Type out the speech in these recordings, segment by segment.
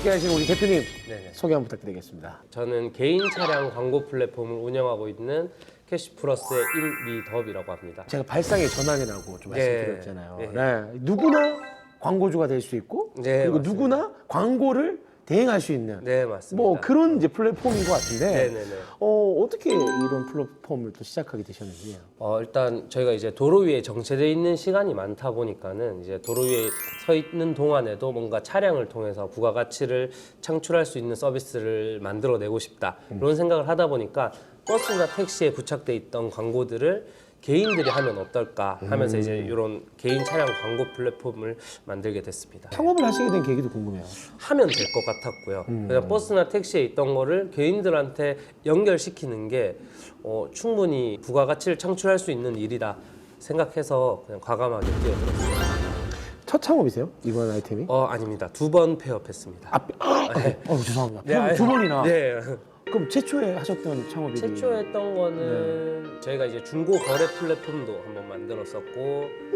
함께 하신 우리 대표님 네네. 소개 한번 부탁드리겠습니다. 저는 개인 차량 광고 플랫폼을 운영하고 있는 캐시 플러스의 임미덥이라고 합니다. 제가 발상의 전환이라고 좀 네. 말씀드렸잖아요. 네. 네. 누구나 광고주가 될 수 있고 네, 그리고 맞습니다. 누구나 광고를 대행할 수 있는 네, 맞습니다. 뭐 그런 이제 플랫폼인 것 같은데 네네네. 어, 어떻게 이런 플랫폼을 또 시작하게 되셨는지. 어, 일단 저희가 이제 도로 위에 정체돼 있는 시간이 많다 보니까는 이제 도로 위에 서 있는 동안에도 뭔가 차량을 통해서 부가가치를 창출할 수 있는 서비스를 만들어내고 싶다 그런 생각을 하다 보니까 버스나 택시에 부착돼 있던 광고들을 개인들이 하면 어떨까 하면서 이제 이런 개인 차량 광고 플랫폼을 만들게 됐습니다. 창업을 하시게 된 계기도 궁금해요. 하면 될 것 같았고요. 그냥 버스나 택시에 있던 거를 개인들한테 연결시키는 게 어, 충분히 부가가치를 창출할 수 있는 일이다 생각해서 그냥 과감하게 뛰어들었어요. 첫 창업이세요? 이번 아이템이? 어 아닙니다. 두 번 폐업했습니다. 어, 죄송합니다. 네, 두, 아니, 두 번이나. 네. 그럼 최초에 하셨던 창업이 최초 했던 거는 네. 저희가 이제 중고 거래 플랫폼도 한번 만들었었고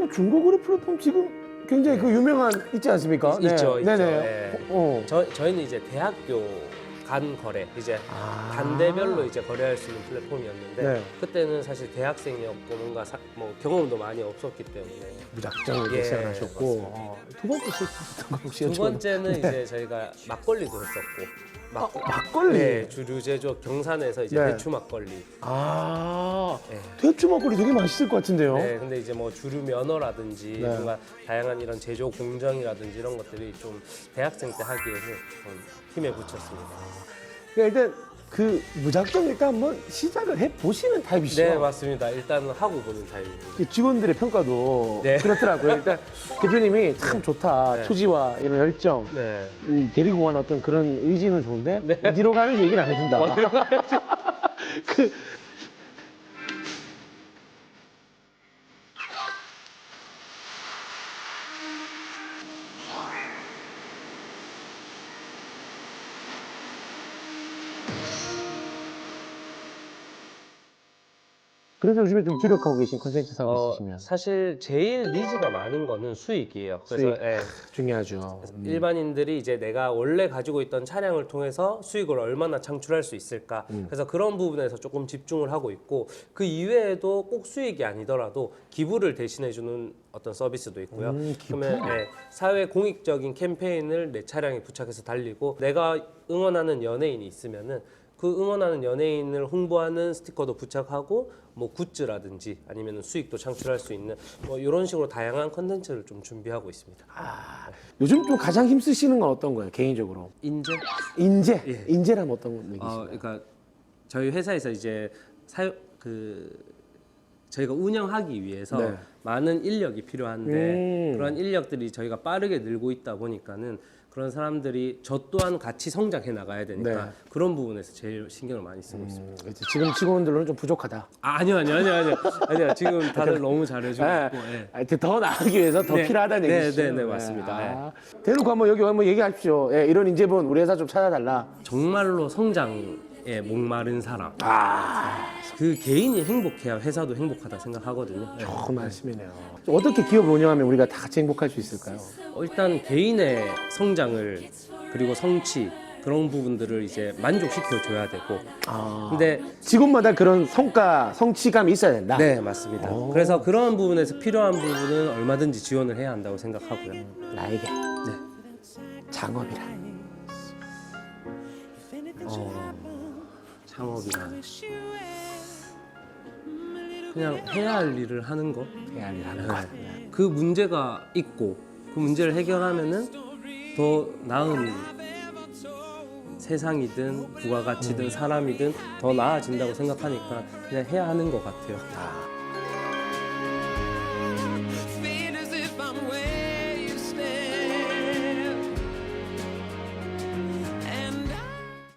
어, 중고거래 플랫폼 지금 굉장히 그 유명한 있지 않습니까? 있- 있죠, 있죠. 네네. 네. 어. 저, 저희는 이제 대학교 간 거래 이제 아. 단대별로 이제 거래할 수 있는 플랫폼이었는데 네. 그때는 사실 대학생이었고 뭔가 사- 뭐 경험도 많이 없었기 때문에 무작정 이렇게 예, 시작을 하셨고 맞습니다. 어, 두 번째 실패하셨던 거 혹시 두 여쭤봐도- 번째는 이제 저희가 막걸리도 했었고 막, 아, 막걸리? 네, 주류 제조 경산에서 이제 네. 대추 막걸리 아 네. 대추 막걸리 되게 맛있을 것 같은데요? 네, 근데 이제 뭐 주류 면허라든지 네. 뭔가 다양한 이런 제조 공정이라든지 이런 것들이 좀 대학생 때 하기에는 좀 힘에 붙였습니다. 그러니까 일단 그 무작정 일단 한번 시작을 해 보시는 타입이시죠? 네, 맞습니다. 일단은 하고 보는 타입입니다. 그 직원들의 평가도 네. 그렇더라고요. 일단 대표님이 참 좋다. 네. 초지와 이런 열정, 네. 이 데리고 간 어떤 그런 의지는 좋은데 네. 어디로 가는 얘기는 안 해준다. 그 그래서 요즘에 좀 주력하고 계신 컨텐츠 사업 어, 있으시면 사실 제일 니즈가 많은 거는 수익이에요. 그래서 수익. 예, 중요하죠. 음. 일반인들이 이제 내가 원래 가지고 있던 차량을 통해서 수익을 얼마나 창출할 수 있을까. 음. 그래서 그런 부분에서 조금 집중을 하고 있고 그 이외에도 꼭 수익이 아니더라도 기부를 대신해 주는 어떤 서비스도 있고요. 음? 그러면 예, 사회 공익적인 캠페인을 내 차량에 부착해서 달리고 내가 응원하는 연예인이 있으면은 그 응원하는 연예인을 홍보하는 스티커도 부착하고 뭐 굿즈라든지 아니면 수익도 창출할 수 있는 뭐 이런 식으로 다양한 컨텐츠를 좀 준비하고 있습니다. 요즘 좀 가장 힘쓰시는 건 어떤 거예요, 개인적으로? 인재? 인재. 예. 인재라면 어떤 얘기시죠? 어, 그러니까 저희 회사에서 이제 사유 그 저희가 운영하기 위해서 네. 많은 인력이 필요한데 음. 그런 인력들이 저희가 빠르게 늘고 있다 보니까는 그런 사람들이 저 또한 같이 성장해 나가야 되니까 네. 그런 부분에서 제일 신경을 많이 쓰고 있습니다. 음, 이제 지금 직원들로는 좀 부족하다. 아, 아니요, 아니요, 아니요, 아니요, 아니요. 지금 다들 너무 잘해주고 네. 있고. 예. 하여튼 더 나아가기 위해서 더 네. 필요하다는 네, 얘기시죠. 네, 네, 맞습니다. 아, 대놓고 한번 여기 한번 얘기하십시오. 예, 이런 인재분 우리 회사 좀 찾아달라. 정말로 성장 에 목마른 사람. 아, 그 개인이 행복해야 회사도 행복하다 생각하거든요. 네. 좋은 말씀이네요. 어떻게 기업을 운영하면 우리가 다 같이 행복할 수 있을까요? 어, 일단 개인의 성장을 그리고 성취 그런 부분들을 이제 만족시켜 줘야 되고 아, 근데 직원마다 그런 성과, 성취감이 있어야 된다. 네 맞습니다 그래서 그런 부분에서 필요한 부분은 얼마든지 지원을 해야 한다고 생각하고요 나에게 네 창업이라. 어, 창업이라 그냥 해야 할 일을 하는 거 해야 할일 하는 것. 그 문제가 있고 그 문제를 해결하면은 더 나은 세상이든 부가가치든 사람이든 더 나아진다고 생각하니까 그냥 해야 하는 것 같아요. 아,